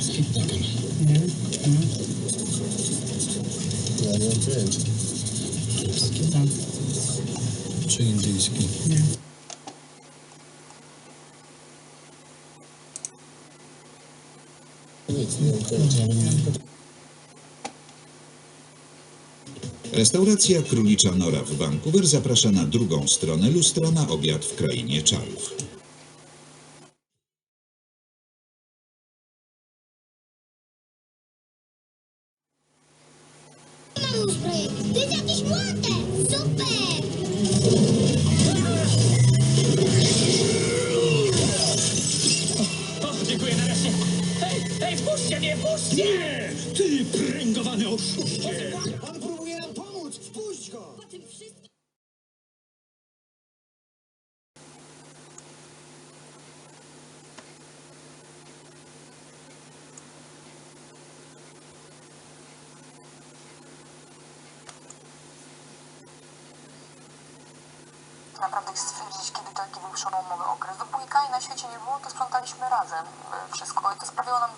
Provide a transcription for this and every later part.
Ja nie mam pojęcia. wszystkie tam. Czy indyjski? Nie. Nic, nie mam pojęcia. Nawet nie mam Restauracja Królicza Nora w Vancouver zaprasza na drugą stronę lustra na obiad w Krainie Czarów. Projekt. To jest jakiś młotek. Super! O, dziękuję nareszcie. Hej, hej, wpuśćcie mnie, wpuśćcie! Nie, ty pręgowany oszuście! Naprawdę stwierdzić, kiedy taki był przełomowy okres. Dopóki Kai na świecie nie było, to sprzątaliśmy razem e, wszystko i to sprawiało nam e,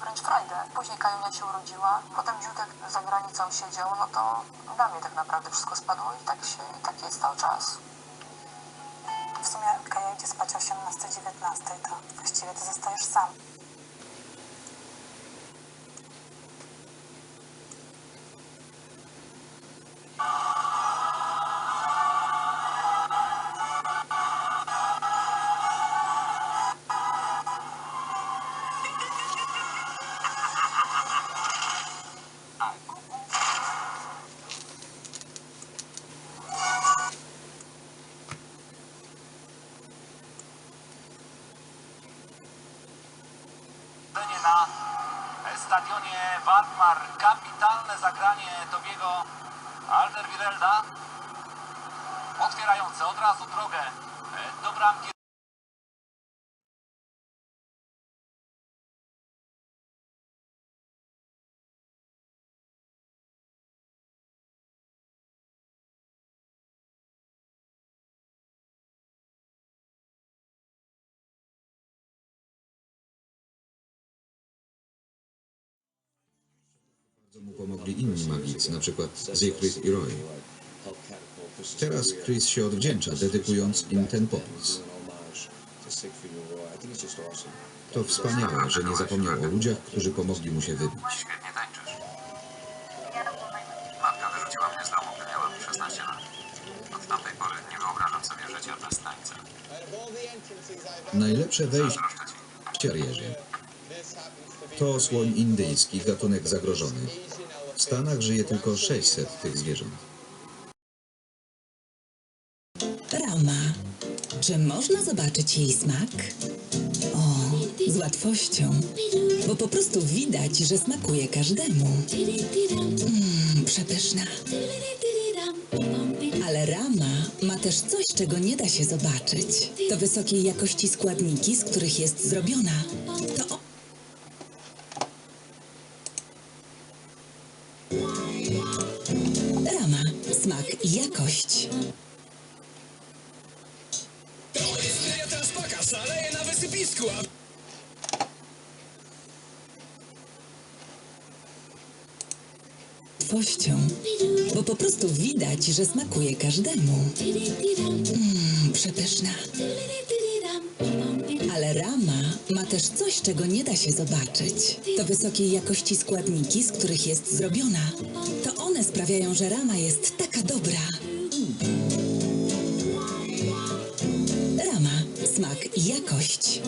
wręcz frajdę. Później Kajunia się urodziła, potem Dziutek za granicą siedział, no to na mnie tak naprawdę wszystko spadło i tak się, i tak jest cały czas. W sumie Kaja idzie spać o 18-19, to właściwie ty zostajesz sam. Stadionie Vatmar. Kapitalne zagranie Tobiego Alderweirelda. Otwierające od razu drogę e, do bramki. Pomogli inni magicy, na przykład Siegfried i Roy. Teraz Chris się odwdzięcza, dedykując im ten popis. To wspaniałe, że nie zapomniał o ludziach, którzy pomogli mu się wybić. Świetnie tańczysz. Matka wyrzuciła mnie z domu, gdy miałem 16 lat. Od tamtej pory nie wyobrażam sobie życia bez tańca. Najlepsze wejście w. To słoń indyjski, gatunek zagrożony. W Stanach żyje tylko 600 tych zwierząt. Rama. Czy można zobaczyć jej smak? O, z łatwością, bo po prostu widać, że smakuje każdemu. Mmm, przepyszna. Ale rama ma też coś, czego nie da się zobaczyć. To wysokiej jakości składniki, z których jest zrobiona. Smak i jakość. Ja teraz paka szaleje na wysypisku, a... łatwością, bo po prostu widać, że smakuje każdemu. Mmm, przepyszna. Ale rama ma też coś, czego nie da się zobaczyć. To wysokiej jakości składniki, z których jest zrobiona. To one sprawiają, że rama jest taka dobra. Rama. Smak i jakość.